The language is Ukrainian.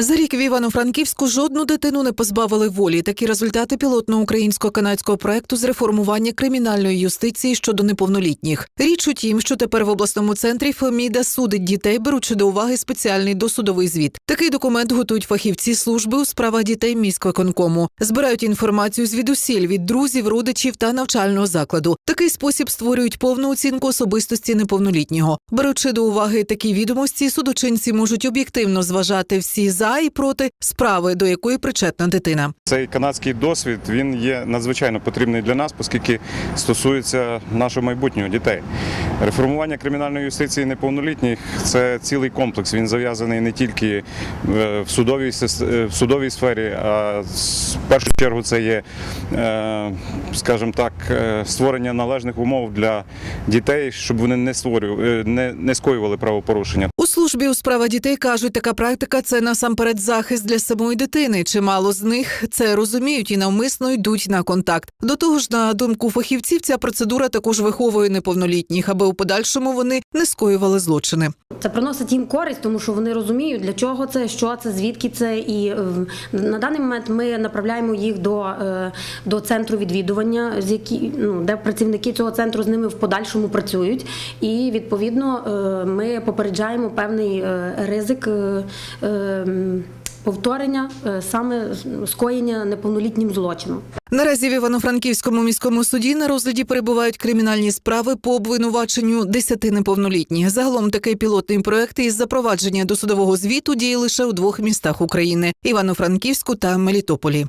За рік в Івано-Франківську жодну дитину не позбавили волі. Такі результати пілотного українсько-канадського проекту з реформування кримінальної юстиції щодо неповнолітніх. Річ у тім, що тепер в обласному центрі Феміда судить дітей, беручи до уваги спеціальний досудовий звіт. Такий документ готують фахівці служби у справах дітей міськвиконкому. Збирають інформацію звідусіль від друзів, родичів та навчального закладу. Такий спосіб створюють повну оцінку особистості неповнолітнього. Беручи до уваги такі відомості, судочинці можуть об'єктивно зважати всі за і проти справи, до якої причетна дитина. Цей канадський досвід він є надзвичайно потрібний для нас, оскільки стосується нашого майбутнього дітей. Реформування кримінальної юстиції неповнолітніх це цілий комплекс. Він зав'язаний не тільки в судовій е, в судовій сфері, а в першу чергу це є, е, скажімо так, е, створення належних умов для дітей, щоб вони не створювали, е, не, не скоювали правопорушення. У службі у справах дітей кажуть, така практика це насамперед захист для самої дитини. Чимало з них це розуміють і навмисно йдуть на контакт. До того ж, на думку фахівців, ця процедура також виховує неповнолітніх, аби у подальшому вони не скоювали злочини. Це приносить їм користь, тому що вони розуміють, для чого це, що це, звідки це. І е, на даний момент ми направляємо їх до, е, до центру відвідування, з які ну де працівники цього центру з ними в подальшому працюють. І відповідно е, ми попереджаємо певний ризик. Повторення е, саме скоєння неповнолітнім злочином. Наразі в Івано-Франківському міському суді на розгляді перебувають кримінальні справи по обвинуваченню десяти неповнолітніх. Загалом такий пілотний проект із запровадження досудового звіту діє лише у двох містах України: Івано-Франківську та Мелітополі.